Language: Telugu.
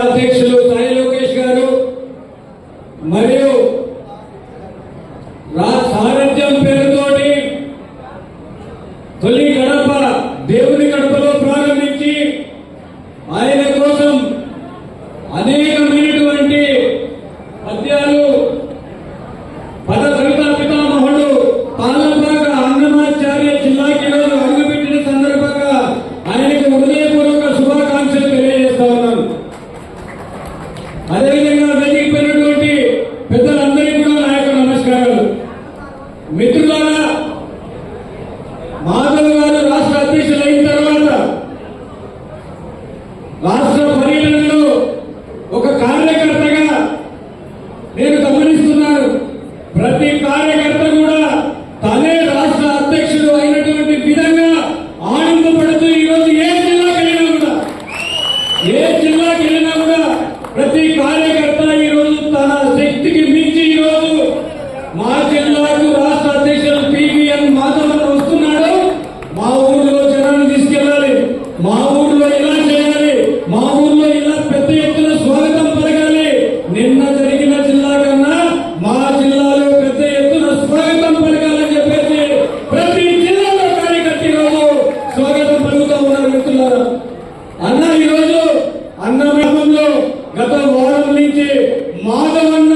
అధ్యక్షులు సాయి లోకేష్ గారు మరియు రా సారథ్యం పేరుతోటి తొలి గడప దేవుని గడపలో ప్రారంభించి ఆయన కార్యకర్త కూడా తనే రాష్ట్ర అధ్యక్షుడు అయినటువంటి విధంగా ఆనందపడుతూ ఈరోజు ఏ జిల్లాకి వెళ్ళినా కూడా ఏ జిల్లాకి వెళ్ళినా కూడా ప్రతి కార్యకర్త ఈరోజు తన శక్తికి మించి ఈరోజు మా జిల్లాకు రాష్ట్ర అధ్యక్షుడు పివిఎన్ మాధవన్ వస్తున్నాడు. మా ఊరిలో జనాన్ని తీసుకెళ్ళాలి. మా ಮಾನವನ್ನ